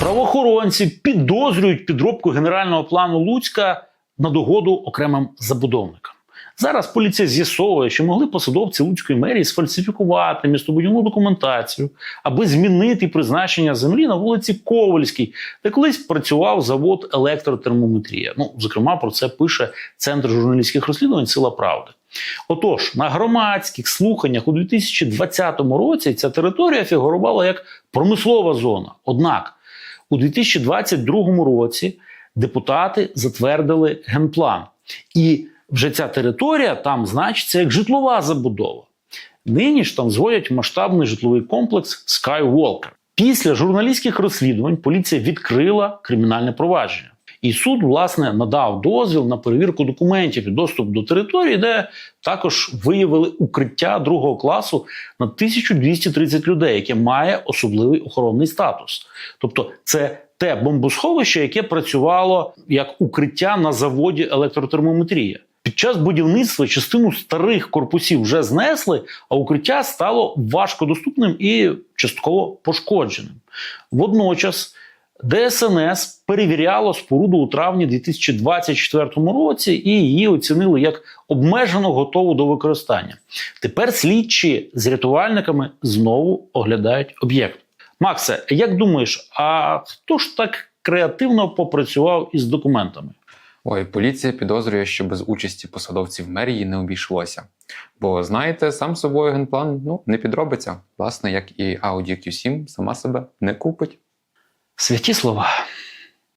Правоохоронці підозрюють підробку генерального плану Луцька на догоду окремим забудовникам. Зараз поліція з'ясовує, що могли посадовці Луцької мерії сфальсифікувати містобудівну документацію, аби змінити призначення землі на вулиці Ковальській, де колись працював завод електротермометрія. Ну, зокрема, про це пише Центр журналістських розслідувань Сила Правди. Отож, на громадських слуханнях у 2020 році ця територія фігурувала як промислова зона. Однак у 2022 році депутати затвердили генплан. І вже ця територія там значиться як житлова забудова. Нині ж там зводять масштабний житловий комплекс Skywalker. Після журналістських розслідувань поліція відкрила кримінальне провадження. І суд, власне, надав дозвіл на перевірку документів і доступ до території, де також виявили укриття другого класу на 1230 людей, яке має особливий охоронний статус. Тобто, це те бомбосховище, яке працювало як укриття на заводі електротермометрія. Під час будівництва частину старих корпусів вже знесли, а укриття стало важкодоступним і частково пошкодженим. Водночас ДСНС перевіряло споруду у травні 2024 році і її оцінили як обмежено готову до використання. Тепер слідчі з рятувальниками знову оглядають об'єкт. Максе, як думаєш, а хто ж так креативно попрацював із документами? Ой, поліція підозрює, що без участі посадовців мерії не обійшлося. Бо знаєте, сам собою генплан ну, не підробиться, власне, як і Audi Q7 сама себе не купить. Святі слова.